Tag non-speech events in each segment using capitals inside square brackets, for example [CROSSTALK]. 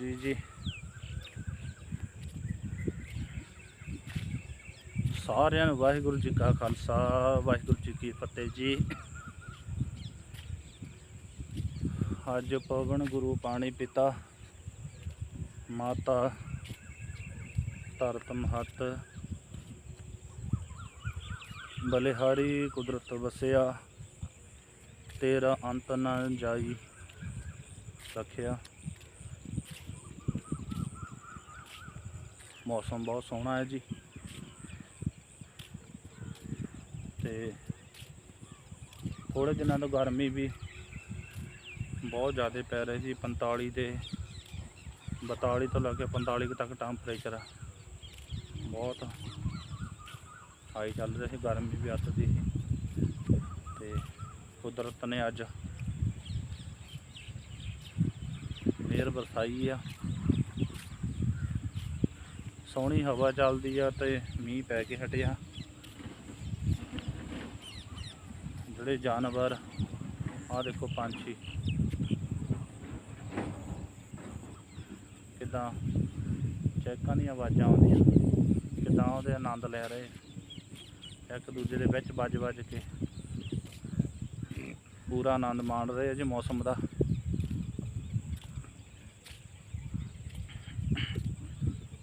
ਜੀ ਜੀ। ਸਾਰਿਆਂ ਨੂੰ ਵਾਹਿਗੁਰੂ ਜੀ ਕਾ ਖਾਲਸਾ, ਵਾਹਿਗੁਰੂ ਜੀ ਕੀ ਫਤਿਹ ਜੀ। ਅੱਜ ਪਵਨ ਗੁਰੂ ਪਾਣੀ ਪਿਤਾ, ਮਾਤਾ ਧਰਤ ਮਹਤ। ਬਲਿਹਾਰੀ ਕੁਦਰਤ ਵਸਿਆ, ਤੇਰਾ ਅੰਤ ਨਾ ਜਾਈ ਰੱਖਿਆ ਮੌਸਮ ਬਹੁਤ ਸੋਹਣਾ ਹੈ ਜੀ। ਤੇ ਥੋੜੇ ਦਿਨਾਂ ਤੋਂ ਗਰਮੀ ਵੀ ਬਹੁਤ ਜ਼ਿਆਦਾ ਪੈ ਰਹੀ ਜੀ 45 ਤੇ 42 ਤੋਂ ਲੈ ਕੇ 45 ਕੁ ਤੱਕ ਟੈਂਪਰੇਚਰ ਆ। ਬਹੁਤ ਹਾਈ ਚੱਲ ਰਿਹਾ ਸੀ, ਗਰਮੀ ਵੀ ਅੱਤ ਦੀ ਸੀ। ਤੇ ਕੁਦਰਤ ਨੇ ਅੱਜ ਮਿਹਰ ਵਰਸਾਈ ਆ। ਸੋਹਣੀ ਹਵਾ ਚੱਲਦੀ ਆ ਤੇ ਮੀਂਹ ਪੈ ਕੇ ਹਟਿਆ। ਜਿਹੜੇ ਜਾਨਵਰ ਆ ਦੇਖੋ ਪੰਛੀ। ਕਿਦਾਂ ਚੈੱਕਾਂ ਦੀਆਂ ਆਵਾਜ਼ਾਂ ਆਉਂਦੀਆਂ, ਕਿਦਾਂ ਉਹਦੇ ਆਨੰਦ ਲੈ ਰਹੇ। ਇੱਕ ਦੂਜੇ ਦੇ ਵਿੱਚ ਵੱਜ ਵੱਜ ਕੇ ਪੂਰਾ ਆਨੰਦ ਮਾਣ ਰਹੇ ਆ ਜੀ ਮੌਸਮ ਦਾ।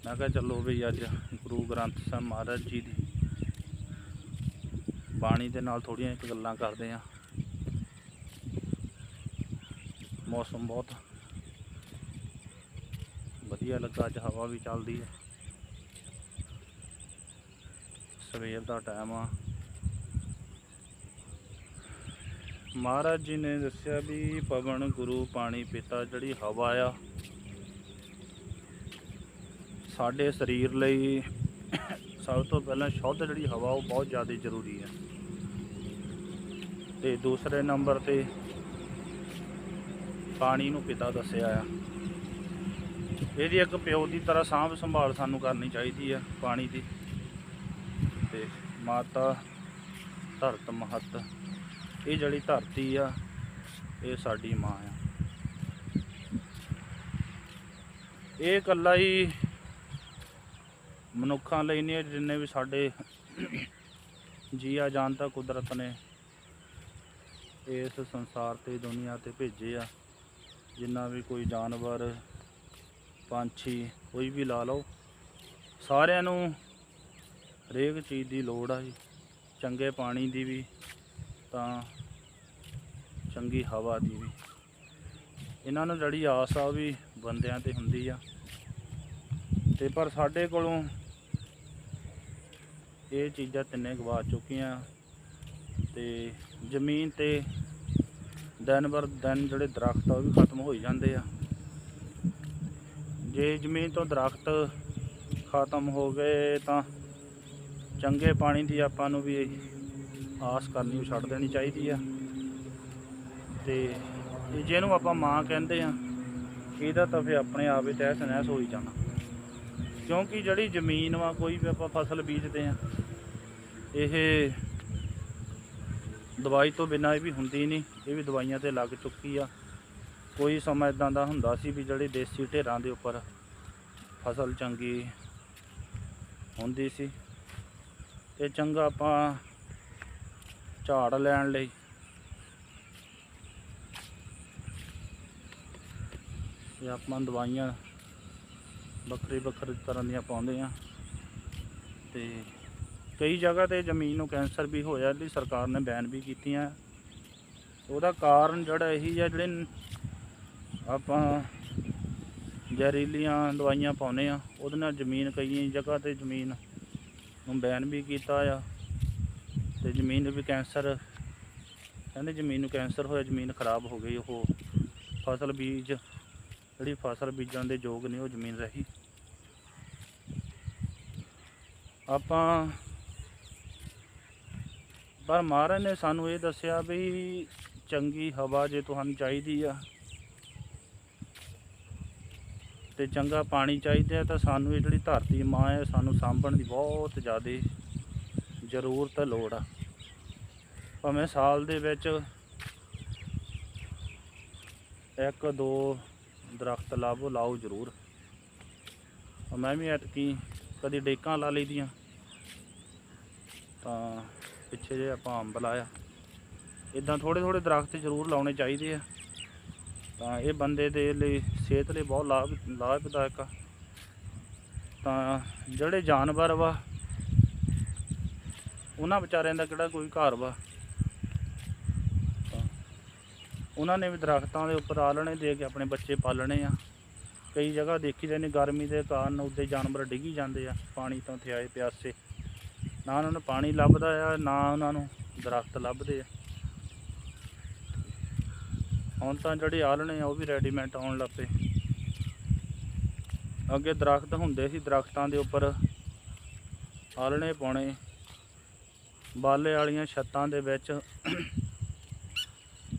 ਮੈਂ ਕਿਹਾ ਚੱਲੋ ਵੀ ਅੱਜ ਗੁਰੂ ਗ੍ਰੰਥ ਸਾਹਿਬ ਮਹਾਰਾਜ ਜੀ ਦੀ ਬਾਣੀ ਦੇ ਨਾਲ ਥੋੜੀਆਂ ਇੱਕ ਗੱਲਾਂ ਕਰਦੇ ਆ ਮੌਸਮ ਬਹੁਤ ਵਧੀਆ ਲੱਗਾ, ਅੱਜ ਹਵਾ ਵੀ ਚੱਲਦੀ ਹੈ। ਸਵੇਰ ਦਾ ਟਾਈਮ ਆ। ਮਹਾਰਾਜ ਜੀ ਨੇ ਦੱਸਿਆ ਵੀ ਪਵਨ ਗੁਰੂ ਪਾਣੀ ਪਿਤਾ, ਜਿਹੜੀ ਹਵਾ ਆ ਸਾਡੇ ਸਰੀਰ ਲਈ ਸਭ ਤੋਂ ਪਹਿਲਾਂ ਸ਼ੁੱਧ ਜਿਹੜੀ ਹਵਾ, ਉਹ ਬਹੁਤ ਜ਼ਿਆਦਾ ਜ਼ਰੂਰੀ ਹੈ। ਤੇ ਦੂਸਰੇ ਨੰਬਰ ਤੇ ਪਾਣੀ ਨੂੰ ਪਿਤਾ ਦੱਸਿਆ ਆ। ਇਹਦੀ ਇੱਕ ਪਿਓ ਦੀ ਤਰ੍ਹਾਂ ਸਾਂਭ ਸੰਭਾਲ ਸਾਨੂੰ ਕਰਨੀ ਚਾਹੀਦੀ ਆ, ਪਾਣੀ ਦੀ। ਤੇ ਮਾਤਾ ਧਰਤ ਮਹਤ, ਇਹ ਜਿਹੜੀ ਧਰਤੀ ਆ, ਇਹ ਸਾਡੀ ਮਾਂ ਆ। ਇਹ ਇਕੱਲਾ ਹੀ ਮਨੁੱਖਾਂ ਲਈ ਨਹੀਂ, ਜਿੰਨੇ ਵੀ ਸਾਡੇ ਜੀਆ ਜਾਨ ਤਾਂ ਕੁਦਰਤ ਨੇ ਇਸ ਸੰਸਾਰ ਤੇ, ਦੁਨੀਆ ਤੇ ਭੇਜੇ ਆ। ਜਿੰਨਾ ਵੀ ਕੋਈ ਜਾਨਵਰ, ਪੰਛੀ, ਕੋਈ ਵੀ ਲਾ ਲਓ, ਸਾਰਿਆਂ ਨੂੰ ਹਰੇਕ ਚੀਜ਼ ਦੀ ਲੋੜ ਆ ਜੀ। ਚੰਗੇ ਪਾਣੀ ਦੀ ਵੀ, ਤਾਂ ਚੰਗੀ ਹਵਾ ਦੀ ਵੀ। ਇਹਨਾਂ ਨੂੰ ਜਿਹੜੀ ਆਸ ਆ ਉਹ ਵੀ ਬੰਦਿਆਂ ਤੇ ਹੁੰਦੀ ਆ। ਤੇ ਪਰ ਸਾਡੇ ਕੋਲੋਂ ਇਹ ਚੀਜ਼ਾਂ ਤਿੰਨੇ ਗਵਾ ਚੁੱਕੀਆਂ। ਤੇ ਜ਼ਮੀਨ ਤੇ ਦਿਨ ਬਰ ਦਿਨ ਜਿਹੜੇ ਦਰਖਤ ਆ ਉਹ ਵੀ ਖਤਮ ਹੋਈ ਜਾਂਦੇ ਆ। ਜੇ ਜ਼ਮੀਨ ਤੋਂ ਦਰਖਤ ਖਤਮ ਹੋ ਗਏ ਤਾਂ ਚੰਗੇ ਪਾਣੀ ਦੀ ਆਪਾਂ ਨੂੰ ਵੀ ਆਸ ਕਰਨੀ ਛੱਡ ਦੇਣੀ ਚਾਹੀਦੀ ਆ। ਤੇ ਜਿਹਨੂੰ ਆਪਾਂ ਮਾਂ ਕਹਿੰਦੇ ਆ, ਇਹਦਾ ਤਾਂ ਫਿਰ ਆਪਣੇ ਆਪ ਹੀ ਤਹਿਸ ਨਹਿਸ ਹੋਈ ਜਾਣਾ। ਕਿਉਂਕਿ ਜਿਹੜੀ ਜ਼ਮੀਨ ਵਾ, ਕੋਈ ਵੀ ਆਪਾਂ ਫਸਲ ਬੀਜਦੇ ਆ, ਇਹ ਦਵਾਈ ਤੋਂ ਬਿਨਾਂ ਇਹ ਵੀ ਹੁੰਦੀ ਨਹੀਂ, ਇਹ ਵੀ ਦਵਾਈਆਂ ਤੇ ਲੱਗ ਚੁੱਕੀ ਆ। ਕੋਈ ਸਮਾਂ ਇਦਾਂ ਦਾ ਹੁੰਦਾ ਸੀ ਵੀ ਜਿਹੜੀ ਦੇਸੀ ਢੇਰਾਂ ਦੇ ਉੱਪਰ ਫਸਲ ਚੰਗੀ ਹੁੰਦੀ ਸੀ। ਤੇ ਚੰਗਾ ਆਪਾਂ ਝਾੜ ਲੈਣ ਲਈ ਇਹ ਆਪਾਂ ਦਵਾਈਆਂ ਵੱਖਰੇ ਵੱਖਰੇ ਤਰ੍ਹਾਂ ਦੀਆਂ ਪਾਉਂਦੇ ਆ। ਤੇ ਕਈ ਜਗ੍ਹਾ ਤੇ ਜ਼ਮੀਨ ਨੂੰ ਕੈਂਸਰ ਵੀ ਹੋਇਆ ਲਈ ਸਰਕਾਰ ਨੇ ਬੈਨ ਵੀ ਕੀਤੀਆਂ। ਉਹਦਾ ਕਾਰਨ ਜਿਹੜਾ ਇਹੀ ਆ, ਜਿਹੜੇ ਆਪਾਂ ਜ਼ਹਿਰੀਲੀਆਂ ਦਵਾਈਆਂ ਪਾਉਨੇ ਆ, ਉਹਦੇ ਨਾਲ ਜ਼ਮੀਨ ਕਈ ਜਗ੍ਹਾ ਤੇ ਜ਼ਮੀਨ ਨੂੰ ਬੈਨ ਵੀ ਕੀਤਾ ਆ। ਤੇ ਜ਼ਮੀਨ ਵੀ ਕੈਂਸਰ, ਕਹਿੰਦੇ ਜ਼ਮੀਨ ਨੂੰ ਕੈਂਸਰ ਹੋਇਆ, ਜ਼ਮੀਨ ਖਰਾਬ ਹੋ ਗਈ, ਉਹ ਫਸਲ ਬੀਜ, ਜਿਹੜੀ ਫਸਲ ਬੀਜਣ ਦੇ ਯੋਗ ਨਹੀਂ ਉਹ ਜ਼ਮੀਨ ਰਹੀ। ਆਪਾਂ ਪਰ ਮਹਾਰਾਜ ਨੇ ਸਾਨੂੰ ਇਹ ਦੱਸਿਆ ਵੀ ਚੰਗੀ ਹਵਾ ਜੇ ਤੁਹਾਨੂੰ ਚਾਹੀਦੀ ਆ ਤੇ ਚੰਗਾ ਪਾਣੀ ਚਾਹੀਦਾ ਤਾਂ ਸਾਨੂੰ ਇਹ ਜਿਹੜੀ ਧਰਤੀ ਮਾਂ ਹੈ, ਸਾਨੂੰ ਸਾਂਭਣ ਦੀ ਬਹੁਤ ਜ਼ਿਆਦਾ ਜ਼ਰੂਰਤ ਲੋੜ ਆ। ਭਾਵੇਂ ਸਾਲ ਦੇ ਵਿੱਚ ਇੱਕ, ਦੋ ਦਰਖਤ ਲਾਵੋ, ਲਾਓ ਜ਼ਰੂਰ। ਮੈਂ ਵੀ ਐਤਕੀ ਕਦੀ ਡੇਕਾਂ ਲਾ ਲਈ ਦੀਆਂ। ਤਾਂ ਪਿੱਛੇ ਜੇ ਆਪਾਂ ਅੰਬ ਲਾਇਆ। ਇਦਾਂ ਥੋੜੇ ਥੋੜੇ ਦਰਖਤ ਜ਼ਰੂਰ ਲਾਉਣੇ ਚਾਹੀਦੇ ਆ। ਤਾਂ ਇਹ ਬੰਦੇ ਦੇ ਲਈ, ਸਿਹਤ ਲਈ ਬਹੁਤ ਲਾਭ, ਲਾਭਦਾਇਕ ਆ। ਤਾਂ ਜਿਹੜੇ ਜਾਨਵਰ ਵਾ, ਉਹਨਾਂ ਵਿਚਾਰਿਆਂ ਦਾ ਕਿਹੜਾ ਕੋਈ ਘਰ ਵਾ? ਤਾਂ ਉਹਨਾਂ ਨੇ ਵੀ ਦਰਖਤਾਂ ਦੇ ਉੱਪਰ ਆਲਣੇ ਦੇ ਕੇ ਆਪਣੇ ਬੱਚੇ ਪਾਲਣੇ ਆ। ਕਈ ਜਗ੍ਹਾ ਦੇਖੀ ਜਾਂਦੇ, ਗਰਮੀ ਦੇ ਕਾਰਨ ਉੱਤੇ ਜਾਨਵਰ ਡਿੱਗੀ ਜਾਂਦੇ ਆ, ਪਾਣੀ ਤੋਂ ਥਿਆਏ ਪਿਆਸੇ। ਨਾ ਉਹਨਾਂ ਨੂੰ ਪਾਣੀ ਲੱਭਦਾ ਆ, ਨਾ ਉਹਨਾਂ ਨੂੰ ਦਰਖਤ ਲੱਭਦੇ ਆ। ਹੁਣ ਤਾਂ ਜਿਹੜੇ ਆਲਣੇ ਆ ਉਹ ਵੀ ਰੈਡੀਮੇਡ ਆਉਣ ਲੱਗ ਅੱਗੇ ਦਰਖਤ ਹੁੰਦੇ ਸੀ, ਦਰਖਤਾਂ ਦੇ ਉੱਪਰ ਆਲਣੇ ਪਾਉਣੇ। ਬਾਲੇ ਵਾਲੀਆਂ ਛੱਤਾਂ ਦੇ ਵਿੱਚ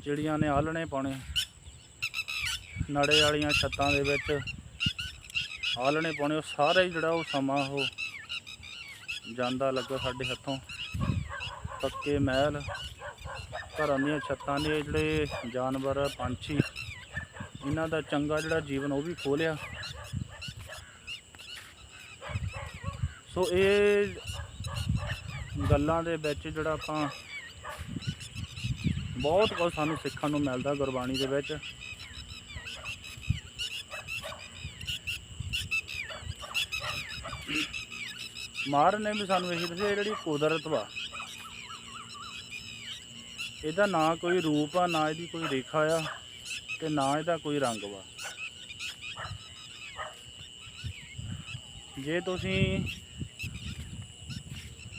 ਚਿੜੀਆਂ ਨੇ ਆਲਣੇ ਪਾਉਣੇ। ਨੜੇ ਵਾਲੀਆਂ ਛੱਤਾਂ ਦੇ ਵਿੱਚ ਆਲਣੇ ਪਾਉਣੇ, ਉਹ ਸਾਰਾ ਹੀ ਜਿਹੜਾ ਉਹ ਸਮਾਂ ਉਹ ਜਾਂਦਾ ਲੱਗਾ ਸਾਡੇ ਹੱਥੋਂ। ਪੱਕੇ ਮਹਿਲ, ਘਰਾਂ ਦੀਆਂ ਛੱਤਾਂ ਦੇ ਜਿਹੜੇ ਜਾਨਵਰ, ਪੰਛੀ, ਇਹਨਾਂ ਦਾ ਚੰਗਾ ਜਿਹੜਾ ਜੀਵਨ ਉਹ ਵੀ ਖੋਲਿਆ। ਸੋ ਇਹ ਗੱਲਾਂ ਦੇ ਵਿੱਚ ਜਿਹੜਾ ਆਪਾਂ ਬਹੁਤ ਕੁਝ ਸਾਨੂੰ ਸਿੱਖਣ ਨੂੰ ਮਿਲਦਾ ਗੁਰਬਾਣੀ ਦੇ ਵਿੱਚ। ਮਾਰ ਨੇ ਵੀ ਸਾਨੂੰ ਇਹੀ ਦੱਸਿਆ, ਇਹ ਜਿਹੜੀ ਕੁਦਰਤ ਵਾ, ਇਹਦਾ ਨਾ ਕੋਈ ਰੂਪ ਆ, ਨਾ ਇਹਦੀ ਕੋਈ ਰੇਖਾ ਆ ਤੇ ਨਾ ਇਹਦਾ ਕੋਈ ਰੰਗ ਵਾ। ਜੇ ਤੁਸੀਂ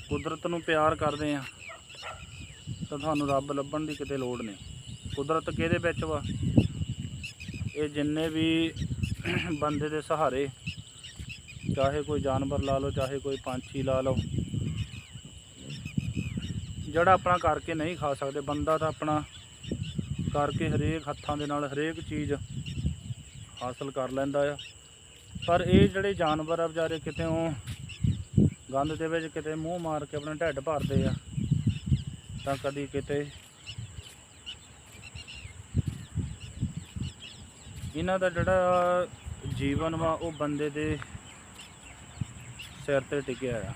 ਕੁਦਰਤ ਨੂੰ ਪਿਆਰ ਕਰਦੇ ਆ, ਤਾਂ ਤੁਹਾਨੂੰ ਰੱਬ ਲੱਭਣ ਦੀ ਕਿਤੇ ਲੋੜ ਨਹੀਂ। ਕੁਦਰਤ ਕਿਹਦੇ ਵਿੱਚ ਵਾ? ਇਹ ਜਿੰਨੇ ਵੀ ਬੰਦੇ ਦੇ ਸਹਾਰੇ ਚਾਹੇ ਕੋਈ ਜਾਨਵਰ ਲਾ ਲਓ, ਚਾਹੇ ਕੋਈ ਪੰਛੀ ਲਾ ਲਓ। ਜਿਹੜਾ ਆਪਣਾ ਕਰਕੇ ਨਹੀਂ ਖਾ ਸਕਦੇ, ਬੰਦਾ ਤਾਂ ਆਪਣਾ ਕਰਕੇ ਹਰੇਕ ਹੱਥਾਂ ਦੇ ਨਾਲ ਹਰੇਕ ਚੀਜ਼ ਹਾਸਲ ਕਰ ਲੈਂਦਾ ਆ। ਪਰ ਇਹ ਜਿਹੜੇ ਜਾਨਵਰ ਆ ਵਿਚਾਰੇ ਕਿਤੇ ਉਹ ਗੰਦ ਦੇ ਵਿੱਚ ਕਿਤੇ ਮੂੰਹ ਮਾਰ ਕੇ ਆਪਣਾ ਢਿੱਡ ਭਰਦੇ ਆ, ਤਾਂ ਕਦੀ ਕਿਤੇ ਇਹਨਾਂ ਦਾ ਜਿਹੜਾ ਜੀਵਨ ਵਾ, ਉਹ ਬੰਦੇ ਦੇ ਸਿਰ ਤੇ ਟਿਕਿਆ ਆ।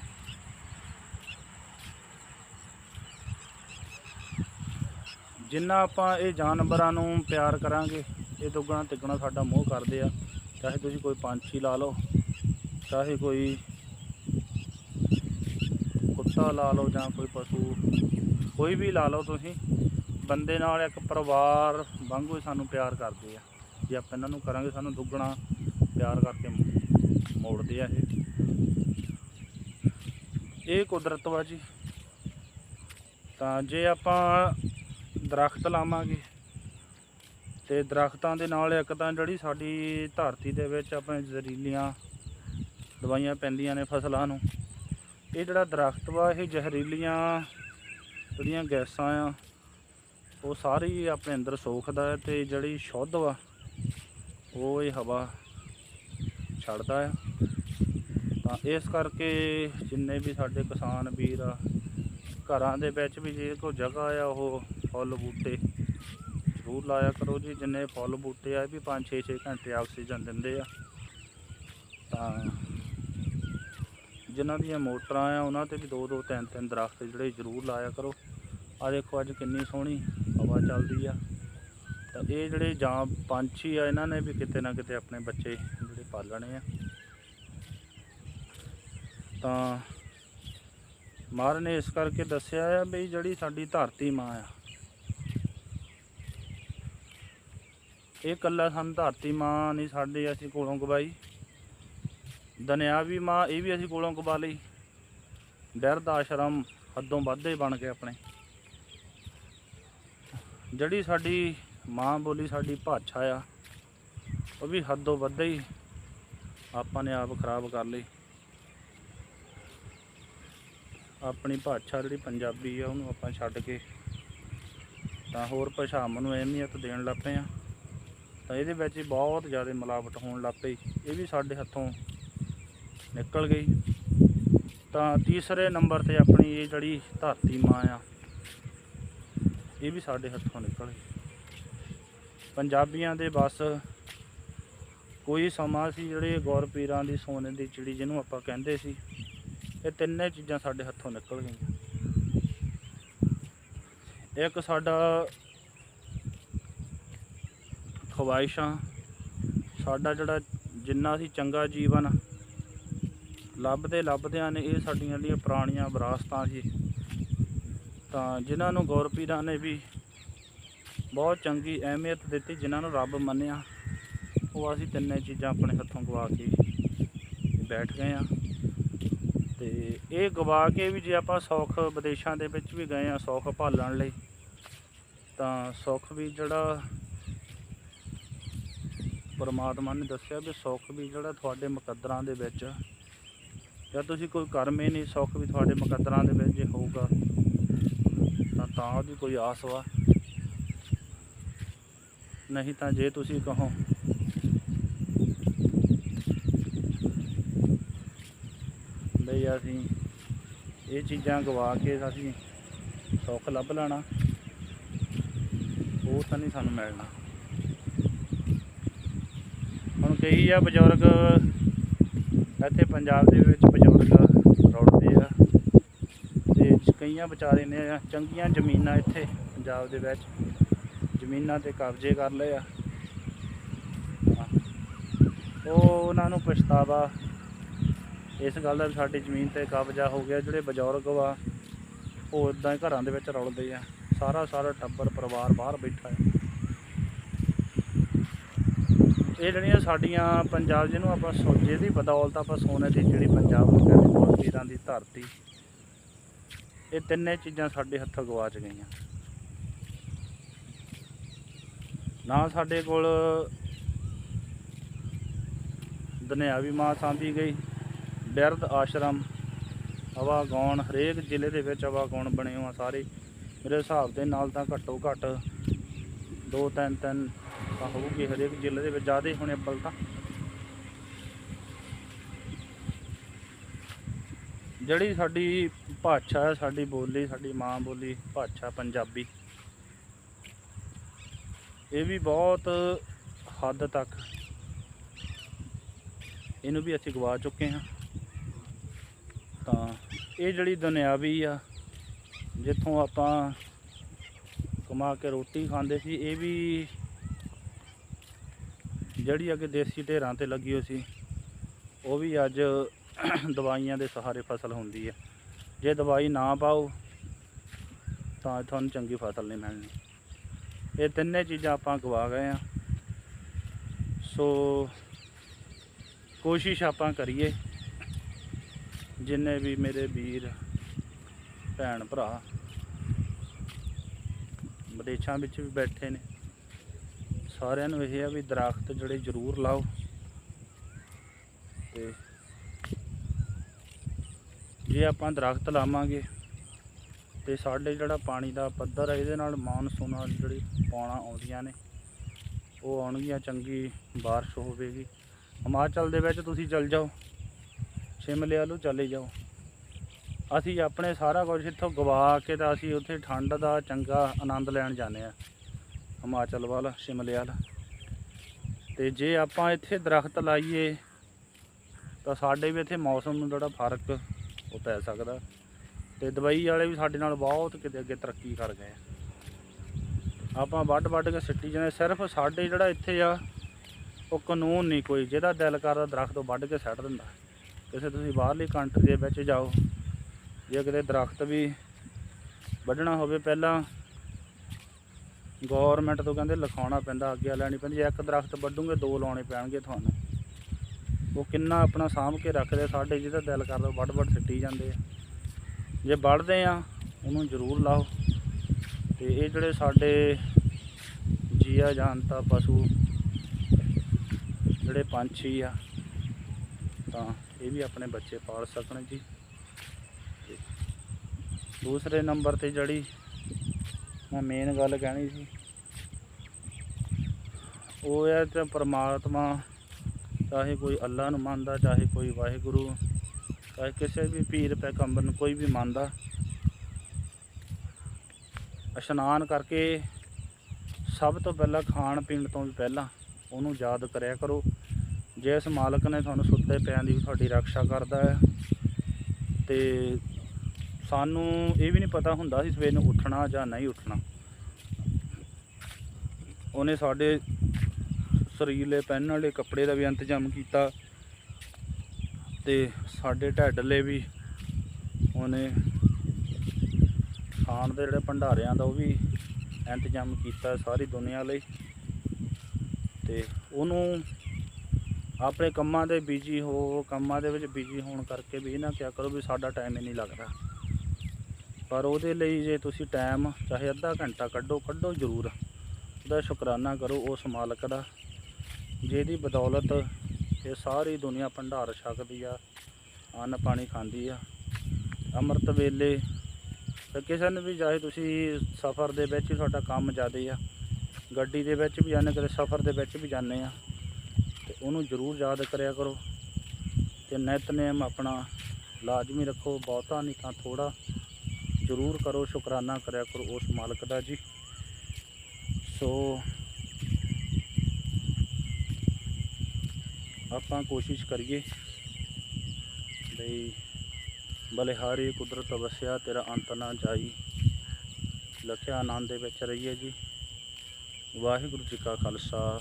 ਜਿੰਨਾ ਆਪਾਂ ਇਹ ਜਾਨਵਰਾਂ ਨੂੰ ਪਿਆਰ ਕਰਾਂਗੇ, ਇਹ ਦੁੱਗਣਾ ਤਿੱਗਣਾ ਸਾਡਾ ਮੋਹ ਕਰਦੇ ਆ। ਚਾਹੇ ਤੁਸੀਂ ਕੋਈ ਪੰਛੀ ਲਾ ਲਓ, ਚਾਹੇ ਕੋਈ ਕੁੱਤਾ ਲਾ ਲਓ ਜਾਂ ਕੋਈ ਪਸ਼ੂ, ਕੋਈ ਵੀ ਲਾ ਲਓ ਤੁਸੀਂ, ਬੰਦੇ ਨਾਲ ਇੱਕ ਪਰਿਵਾਰ ਵਾਂਗੂ ਹੀ ਸਾਨੂੰ ਪਿਆਰ ਕਰਦੇ ਆ। ਜੇ ਆਪਾਂ ਇਹਨਾਂ ਨੂੰ ਕਰਾਂਗੇ, ਸਾਨੂੰ ਦੁੱਗਣਾ ਪਿਆਰ ਕਰਕੇ ਮੋੜਦੇ ਆ ਇਹ। ਇਹ ਕੁਦਰਤ ਵਾ ਜੀ। ਤਾਂ ਜੇ ਆਪਾਂ ਦਰਖਤ ਲਾਵਾਂਗੇ, ਤੇ ਦਰਖਤਾਂ ਦੇ ਨਾਲ ਇੱਕ ਤਾਂ ਜਿਹੜੀ ਸਾਡੀ ਧਰਤੀ ਦੇ ਵਿੱਚ ਆਪਣੇ ਜ਼ਹਿਰੀਲੀਆਂ ਦਵਾਈਆਂ ਪੈਂਦੀਆਂ ਨੇ ਫਸਲਾਂ ਨੂੰ, ਇਹ ਜਿਹੜਾ ਦਰਖਤ ਵਾ, ਇਹ ਜ਼ਹਿਰੀਲੀਆਂ ਜਿਹੜੀਆਂ ਗੈਸਾਂ ਆ, ਉਹ ਸਾਰੀ ਆਪਣੇ ਅੰਦਰ ਸੋਖਦਾ ਹੈ ਤੇ ਜਿਹੜੀ ਸ਼ੁੱਧ ਵਾ, ਉਹ ਇਹ ਹਵਾ ਛੱਡਦਾ ਆ ਤਾਂ ਇਸ ਕਰਕੇ ਜਿੰਨੇ ਵੀ ਸਾਡੇ ਕਿਸਾਨ ਵੀਰ ਆ, ਘਰਾਂ ਦੇ ਵਿੱਚ ਵੀ ਜੇ ਕੋਈ ਜਗ੍ਹਾ ਆ, ਉਹ ਫੁੱਲ ਬੂਟੇ ਜ਼ਰੂਰ ਲਾਇਆ ਕਰੋ ਜੀ। ਜਿੰਨੇ ਫੁੱਲ ਬੂਟੇ ਆ, ਇਹ ਵੀ 5 6 6 ਘੰਟੇ ਆਕਸੀਜਨ ਦਿੰਦੇ ਆ। ਤਾਂ ਜਿਨ੍ਹਾਂ ਦੀਆਂ ਮੋਟਰਾਂ ਆ, ਉਹਨਾਂ ਤੇ ਵੀ ਦੋ ਦੋ, ਤਿੰਨ ਤਿੰਨ ਦਰਖਤ ਜਿਹੜੇ ਜ਼ਰੂਰ ਲਾਇਆ ਕਰੋ। ਆ ਦੇਖੋ, ਅੱਜ ਕਿੰਨੀ ਸੋਹਣੀ ਹਵਾ ਚੱਲਦੀ ਆ। ਤਾਂ ਇਹ ਜਿਹੜੇ ਜਾਂ ਪੰਛੀ ਆ, ਇਹਨਾਂ ਨੇ ਵੀ ਕਿਤੇ ਨਾ ਕਿਤੇ ਆਪਣੇ ਬੱਚੇ ਜਿਹੜੇ ਪਾਲਣੇ ਆ। ਤਾਂ ਮਾਰ ਨੇ ਇਸ ਕਰਕੇ ਦੱਸਿਆ ਆ ਵੀ ਜਿਹੜੀ ਸਾਡੀ ਧਰਤੀ ਮਾਂ ਆ, ਇਹ ਕੱਲਾ ਸਾਨੂੰ ਧਰਤੀ ਮਾਂ ਨਹੀਂ ਸਾਡੇ ਅਸੀਂ ਕੋਲੋਂ ਗਵਾਈ। ਦਨਿਆਵੀ ਮਾਂ, ਇਹ ਵੀ ਅਸੀਂ ਕੋਲੋਂ ਗਵਾ ਲਈ। ਡਰ ਦਾ ਆਸ਼ਰਮ ਹੱਦੋਂ ਵੱਧੇ ਬਣ ਕੇ ਆਪਣੇ। ਜਿਹੜੀ ਸਾਡੀ ਮਾਂ ਬੋਲੀ ਸਾਡੀ ਭਾਸ਼ਾ ਆ, ਉਹ ਵੀ ਹੱਦੋਂ ਵੱਧ ਹੀ ਆਪਾਂ ਨੇ ਆਪ ਖਰਾਬ ਕਰ ਲਈ। ਆਪਣੀ ਭਾਸ਼ਾ ਜਿਹੜੀ ਪੰਜਾਬੀ ਆ, ਉਹਨੂੰ ਆਪਾਂ ਛੱਡ ਕੇ ਤਾਂ ਹੋਰ ਭਾਸ਼ਾਵਾਂ ਨੂੰ ਅਹਿਮੀਅਤ ਦੇਣ ਲੱਗ ਪਏ ਆ। ਤਾਂ ਇਹਦੇ ਵਿੱਚ ਹੀ ਬਹੁਤ ਜ਼ਿਆਦਾ ਮਿਲਾਵਟ ਹੋਣ ਲੱਗ ਪਈ। ਇਹ ਵੀ ਸਾਡੇ ਹੱਥੋਂ ਨਿਕਲ ਗਈ। ਤਾਂ ਤੀਸਰੇ ਨੰਬਰ ਤੇ ਆਪਣੀ ਇਹ ਜਿਹੜੀ ਧਰਤੀ ਮਾਂ ਆ, ਇਹ ਵੀ ਸਾਡੇ ਹੱਥੋਂ ਨਿਕਲ ਗਈ। ਪੰਜਾਬੀਆਂ ਦੇ ਬਸ ਕੋਈ ਸਮਾਂ ਸੀ ਜਿਹੜੇ ਗੌਰ ਪੀਰਾਂ ਦੀ ਸੋਨੇ ਦੀ ਚਿੜੀ ਜਿਹਨੂੰ ਆਪਾਂ ਕਹਿੰਦੇ ਸੀ। ਇਹ ਤਿੰਨੇ ਚੀਜ਼ਾਂ ਸਾਡੇ ਹੱਥੋਂ ਨਿਕਲ ਗਈਆਂ। ਇੱਕ ਸਾਡਾ ਖਵਾਇਸ਼ਾਂ ਸਾਡਾ ਜਿਹੜਾ ਜਿੰਨਾ ਅਸੀਂ ਚੰਗਾ ਜੀਵਨ ਲੱਭਦੇ ਲੱਭਦਿਆਂ ਨੇ ਇਹ ਸਾਡੀਆਂ ਜਿਹੜੀਆਂ ਪੁਰਾਣੀਆਂ ਵਿਰਾਸਤਾਂ ਸੀ, ਤਾਂ ਜਿਨ੍ਹਾਂ ਨੂੰ ਗੌਰਪੀਰਾਂ ਨੇ ਵੀ ਬਹੁਤ ਚੰਗੀ ਅਹਿਮੀਅਤ ਦਿੱਤੀ, ਜਿਨ੍ਹਾਂ ਨੂੰ ਰੱਬ ਮੰਨਿਆ, ਉਹ ਅਸੀਂ ਤਿੰਨੇ ਚੀਜ਼ਾਂ ਆਪਣੇ ਹੱਥੋਂ ਗਵਾ ਕੇ ਬੈਠ ਗਏ ਆ ਤੇ ਇਹ ਗਵਾ ਕੇ ਵੀ ਜੇ ਆਪਾਂ ਸੁੱਖ ਵਿਦੇਸ਼ਾਂ ਦੇ ਵਿੱਚ ਵੀ ਗਏ ਆ, ਸੁੱਖ ਭਾਲਣ ਲਈ, ਤਾਂ ਸੁੱਖ ਵੀ ਜਿਹੜਾ ਪਰਮਾਤਮਾ ਨੇ ਦੱਸਿਆ ਵੀ ਸੁੱਖ ਵੀ ਜਿਹੜਾ ਤੁਹਾਡੇ ਮੁਕੱਦਰਾਂ ਦੇ ਵਿੱਚ, ਜਾਂ ਤੁਸੀਂ ਕੋਈ ਕਰਮੇ ਨਹੀਂ, ਸੁੱਖ ਵੀ ਤੁਹਾਡੇ ਮੁਕੱਦਰਾਂ ਦੇ ਵਿੱਚ ਜੇ ਹੋਊਗਾ, ਤਾਂ ਤਾਂ ਉਹਦੀ ਕੋਈ ਆਸ ਵਾ। ਨਹੀਂ ਤਾਂ ਜੇ ਤੁਸੀਂ ਕਹੋ ਬਈ ਅਸੀਂ। ਇਹ ਚੀਜ਼ਾਂ ਗਵਾ ਕੇ ਅਸੀਂ ਸੁੱਖ ਲੱਭ ਲੈਣਾ। ਉਹ ਤਾਂ ਨਹੀਂ ਸਾਨੂੰ ਮਿਲਣਾ। ਹੁਣ ਕਈ ਆ ਬਜ਼ੁਰਗ, ਇੱਥੇ ਪੰਜਾਬ ਦੇ ਵਿੱਚ ਬਜ਼ੁਰਗ ਰੁੜਦੇ ਆ। ਤੇ ਕਈਆਂ ਵਿਚਾਰੇ ਨੇ ਚੰਗੀਆਂ ਜ਼ਮੀਨਾਂ ਇੱਥੇ ਪੰਜਾਬ ਦੇ ਵਿੱਚ, ਜ਼ਮੀਨਾਂ ਤੇ ਕਬਜ਼ੇ ਕਰ ਲਏ ਆ। ਉਹ ਉਹਨਾਂ ਨੂੰ ਪਛਤਾਵਾ ਇਸ ਗੱਲ ਦਾ ਸਾਡੀ ਜ਼ਮੀਨ ਤੇ ਕਬਜ਼ਾ ਹੋ ਗਿਆ, ਜਿਹੜੇ ਬਜ਼ੁਰਗ ਵਾ, ਉਹ ਇਦਾਂ ਹੀ ਘਰਾਂ ਦੇ ਵਿੱਚ ਰੁਲਦੇ ਆ। ਸਾਰਾ ਸਾਰਾ ਟੱਬਰ ਪਰਿਵਾਰ ਬਾਹਰ ਬੈਠਾ ਹੈ ਇਹ ਜਿਹੜੀਆਂ ਸਾਡੀਆਂ ਪੰਜਾਬ ਜਿਹਨੂੰ ਆਪਾਂ ਸੋਚੇ ਦੀ ਬਦੌਲਤ ਆਪਾਂ ਸੋਨੇ ਦੀ ਜਿਹੜੀ ਪੰਜਾਬ ਨੂੰ ਕਹਿੰਦੇ ਬਹੁਤ ਪੀਰਾਂ ਦੀ ਧਰਤੀ। ਇਹ ਤਿੰਨੇ ਚੀਜ਼ਾਂ ਸਾਡੇ ਹੱਥੋਂ ਗਵਾਚ ਗਈਆਂ। ਨਾ ਸਾਡੇ ਕੋਲ ਦੁਨਿਆਵੀ ਮਾਂ ਸਾਂਭੀ ਗਈ ਬਿਰਧ ਆਸ਼ਰਮ ਹਵਾ ਗਾਉਣ ਹਰੇਕ ਜ਼ਿਲ੍ਹੇ ਦੇ ਵਿੱਚ ਹਵਾ ਗਾਉਣ ਬਣੇ ਹੋਆ ਸਾਰੇ। ਮੇਰੇ ਹਿਸਾਬ ਦੇ ਨਾਲ ਤਾਂ ਘੱਟੋ ਘੱਟ ਦੋ, ਤਿੰਨ ਤਿੰਨ ਤਾਂ ਹੋਊਗੀ ਹਰੇਕ ਜ਼ਿਲ੍ਹੇ ਦੇ ਵਿੱਚ, ਜ਼ਿਆਦਾ ਹੋਣੇ ਅੱਬਲ ਤਾਂ। ਜਿਹੜੀ ਸਾਡੀ ਭਾਸ਼ਾ ਹੈ, ਸਾਡੀ ਬੋਲੀ, ਸਾਡੀ ਮਾਂ ਬੋਲੀ, ਭਾਸ਼ਾ ਪੰਜਾਬੀ, ਇਹ ਵੀ ਬਹੁਤ ਹੱਦ ਤੱਕ ਇਹਨੂੰ ਵੀ ਅਸੀਂ ਗਵਾ ਚੁੱਕੇ ਹਾਂ। ਤਾਂ ਇਹ ਜਿਹੜੀ ਦੁਨਿਆਵੀ ਆ, ਜਿੱਥੋਂ ਆਪਾਂ ਕਮਾ ਕੇ ਰੋਟੀ ਖਾਂਦੇ ਸੀ, ਇਹ ਵੀ ਜਿਹੜੀ ਅੱਗੇ ਦੇਸੀ ਢੇਰਾਂ ਤੇ ਲੱਗੀ ਹੋਈ ਸੀ, ਉਹ ਵੀ ਅੱਜ [COUGHS] ਦਵਾਈਆਂ ਦੇ ਸਹਾਰੇ ਫਸਲ ਹੁੰਦੀ ਹੈ ਜੇ ਦਵਾਈ ਨਾ ਪਾਓ, ਤਾਂ ਤੁਹਾਨੂੰ ਚੰਗੀ ਫਸਲ ਨਹੀਂ ਮਿਲਣੀ। ਇਹ ਤਿੰਨੇ ਚੀਜ਼ਾਂ ਆਪਾਂ ਗਵਾ ਗਏ ਆ। ਸੋ ਕੋਸ਼ਿਸ਼ ਆਪਾਂ ਕਰੀਏ ਜਿੰਨੇ ਵੀ ਮੇਰੇ ਵੀਰ, ਭੈਣ ਭਰਾ, ਵਿਦੇਸ਼ਾਂ ਵਿੱਚ ਵੀ ਬੈਠੇ ਨੇ, ਸਾਰਿਆਂ ਨੂੰ ਇਹ ਆ ਵੀ ਦਰਖਤ ਜਿਹੜੇ ਜ਼ਰੂਰ ਲਾਓ। ਤੇ ਜੇ ਆਪਾਂ ਦਰਖਤ ਲਾਵਾਂਗੇ, ਤੇ ਸਾਡੇ ਜਿਹੜਾ ਪਾਣੀ ਦਾ ਪੱਧਰ ਹੈ ਇਹਦੇ ਨਾਲ ਮਾਨਸੂਨਾਂ ਜਿਹੜੀ ਪੌਣਾ ਆਉਂਦੀਆਂ ਨੇ, ਉਹ ਆਉਣਗੀਆਂ, ਚੰਗੀ ਬਾਰਿਸ਼ ਹੋਵੇਗੀ। ਹਿਮਾਚਲ ਦੇ ਵਿੱਚ ਤੁਸੀਂ ਚੱਲ ਜਾਓ। ਸ਼ਿਮਲੇ ਵੱਲੋਂ ਚਲੇ ਜਾਓ। ਅਸੀਂ ਆਪਣੇ ਸਾਰਾ ਕੁਝ ਇੱਥੋਂ ਗਵਾ ਕੇ ਤਾਂ ਅਸੀਂ ਉੱਥੇ ਠੰਡ ਦਾ ਚੰਗਾ ਆਨੰਦ ਲੈਣ ਜਾਂਦੇ ਆ ਹਿਮਾਚਲ ਵੱਲ ਸ਼ਿਮਲੇ ਵੱਲ। ਤੇ ਜੇ ਆਪਾਂ ਇੱਥੇ ਦਰਖਤ ਲਾਈਏ, ਤਾਂ ਸਾਡੇ ਵੀ ਇੱਥੇ ਮੌਸਮ ਨੂੰ ਜਿਹੜਾ ਫ਼ਰਕ ਉਹ ਪੈ ਸਕਦਾ। ਤੇ ਦਵਾਈ ਵਾਲੇ ਵੀ ਸਾਡੇ ਨਾਲ ਬਹੁਤ ਕਿਤੇ ਅੱਗੇ ਤਰੱਕੀ ਕਰ ਗਏ। ਆਪਾਂ ਵੱਢ ਵੱਢ ਕੇ ਸਿੱਟੀ ਜਾਂਦੇ ਸਿਰਫ ਸਾਡੇ ਜਿਹੜਾ ਇੱਥੇ ਆ, ਉਹ ਕਾਨੂੰਨ ਨਹੀਂ ਕੋਈ, ਜਿਹਦਾ ਦਿਲ ਕਰਦਾ ਦਰਖਤ ਤੋਂ ਵੱਢ ਕੇ ਸੱਟ ਦਿੰਦਾ। ਕਿਸੇ ਤੁਸੀਂ ਬਾਹਰਲੀ ਕੰਟਰੀ ਦੇ ਵਿੱਚ ਜਾਓ, ਜੇ ਕਿਤੇ ਦਰਖਤ ਵੀ ਵੱਢਣਾ ਹੋਵੇ ਪਹਿਲਾਂ ਗਵਰਨਮੈਂਟ ਤੋਂ ਕਹਿੰਦੇ ਲਿਖਾਉਣਾ ਪੈਂਦਾ ਅੱਗੇ ਲੈਣੀ ਪੈਂਦੀ ਜੇ ਇੱਕ ਦਰਖਤ ਵੱਢੂਗੇ, ਦੋ ਲਾਉਣੇ ਪੈਣਗੇ ਤੁਹਾਨੂੰ। ਉਹ ਕਿੰਨਾ ਆਪਣਾ ਸਾਂਭ ਕੇ ਰੱਖਦੇ, ਸਾਡੇ ਜਿਹਦਾ ਦਿਲ ਕਰਦਾ ਵੱਡ ਵੱਢ ਸਿੱਟੀ ਜਾਂਦੇ ਆ। ਜੇ ਵੱਢਦੇ ਆ, ਉਹਨੂੰ ਜ਼ਰੂਰ ਲਾਓ। ਤੇ ਇਹ ਜਿਹੜੇ ਸਾਡੇ ਜੀਆ ਜਾਨਤਾ ਪਸ਼ੂ, ਜਿਹੜੇ ਪੰਛੀ ਆ, ਤਾਂ ਇਹ ਵੀ ਆਪਣੇ ਬੱਚੇ ਪਾਲ ਸਕਣ ਜੀ। ਦੂਸਰੇ ਨੰਬਰ ਤੇ ਜਿਹੜੀ ਮੈਂ ਮੇਨ ਗੱਲ ਕਹਿਣੀ ਸੀ, ਉਹ ਹੈ ਤੇ ਪ੍ਰਮਾਤਮਾ ਚਾਹੇ ਕੋਈ ਅੱਲਾ ਨੂੰ ਮੰਨਦਾ, ਚਾਹੇ ਕੋਈ ਵਾਹਿਗੁਰੂ, ਚਾਹੇ ਕਿਸੇ ਵੀ ਪੀਰ ਪੈਗੰਬਰ ਨੂੰ ਕੋਈ ਵੀ ਮੰਨਦਾ। ਇਸ਼ਨਾਨ ਕਰਕੇ ਸਭ ਤੋਂ ਪਹਿਲਾਂ ਖਾਣ ਪੀਣ ਤੋਂ ਵੀ ਪਹਿਲਾਂ ਉਹਨੂੰ ਯਾਦ ਕਰਿਆ ਕਰੋ। ਜਿਸ ਮਾਲਕ ਨੇ ਤੁਹਾਨੂੰ ਸੁੱਤੇ ਪਿਆਂ ਦੀ ਤੁਹਾਡੀ ਰੱਖਿਆ ਕਰਦਾ ਹੈ, ਤੇ ਸਾਨੂੰ ਇਹ ਵੀ ਨਹੀਂ ਪਤਾ ਹੁੰਦਾ ਸੀ ਸਵੇਰ ਨੂੰ ਉੱਠਣਾ ਜਾਂ ਨਹੀਂ ਉੱਠਣਾ। ਉਹਨੇ ਸਾਡੇ ਸਰੀਰਲੇ ਪਹਿਨਣ ਵਾਲੇ ਕੱਪੜੇ ਦਾ ਵੀ ਇੰਤਜ਼ਾਮ ਕੀਤਾ ਤੇ ਸਾਡੇ ਢਿੱਡ ਲਈ ਵੀ ਉਹਨੇ ਖਾਣ ਦੇ ਜਿਹੜੇ ਭੰਡਾਰਿਆਂ ਦਾ ਉਹ ਵੀ ਇੰਤਜ਼ਾਮ ਕੀਤਾ ਸਾਰੀ ਦੁਨੀਆ ਲਈ। ਤੇ ਉਹਨੂੰ ਆਪਣੇ ਕੰਮਾਂ ਦੇ ਬਿਜ਼ੀ ਹੋ, ਕੰਮਾਂ ਦੇ ਵਿੱਚ ਬਿਜ਼ੀ ਹੋਣ ਕਰਕੇ ਵੀ ਇਹ ਨਾ ਕਿਆ ਕਰੋ ਵੀ ਸਾਡਾ ਟਾਈਮ ਹੀ ਨਹੀਂ ਲੱਗਦਾ। ਪਰ ਉਹਦੇ ਲਈ ਜੇ ਤੁਸੀਂ ਟਾਈਮ ਚਾਹੇ ਅੱਧਾ ਘੰਟਾ ਕੱਢੋ ਕੱਢੋ ਜ਼ਰੂਰ। ਉਹਦਾ ਸ਼ੁਕਰਾਨਾ ਕਰੋ ਉਸ ਮਾਲਕ ਦਾ, ਜਿਹਦੀ ਬਦੌਲਤ ਇਹ ਸਾਰੀ ਦੁਨੀਆ ਭੰਡਾਰ ਛਕਦੀ ਆ, ਅੰਨ ਪਾਣੀ ਖਾਂਦੀ ਆ। ਅੰਮ੍ਰਿਤ ਵੇਲੇ ਤਾਂ ਕਿਸੇ ਨੂੰ ਵੀ ਚਾਹੇ ਤੁਸੀਂ ਸਫ਼ਰ ਦੇ ਵਿੱਚ ਤੁਹਾਡਾ ਕੰਮ ਜ਼ਿਆਦਾ ਆ, ਗੱਡੀ ਦੇ ਵਿੱਚ ਵੀ ਜਾਂਦੇ ਕਦੇ ਸਫ਼ਰ ਦੇ ਵਿੱਚ ਵੀ ਜਾਂਦੇ ਆ। ਉਹਨੂੰ ਜ਼ਰੂਰ ਯਾਦ ਕਰਿਆ ਕਰੋ। ਤੇ ਨਿਤਨੇਮ ਆਪਣਾ ਲਾਜ਼ਮੀ ਰੱਖੋ, ਬਹੁਤਾ ਨਹੀਂ ਤਾਂ ਥੋੜਾ ਜ਼ਰੂਰ ਕਰੋ, ਸ਼ੁਕਰਾਨਾ ਕਰਿਆ ਕਰੋ ਉਸ ਮਾਲਕ ਦਾ ਜੀ। ਸੋ ਆਪਾਂ ਕੋਸ਼ਿਸ਼ ਕਰੀਏ ਬਈ ਬਲਿਹਾਰੀ ਕੁਦਰਤ ਵਸਿਆ, ਤੇਰਾ ਅੰਤ ਨਾ ਜਾਈ। ਲਖਿਆ ਆਨੰਦ ਦੇ ਵਿੱਚ ਰਹੀਏ ਜੀ। ਵਾਹਿਗੁਰੂ ਜੀ ਕਾ ਖਾਲਸਾ।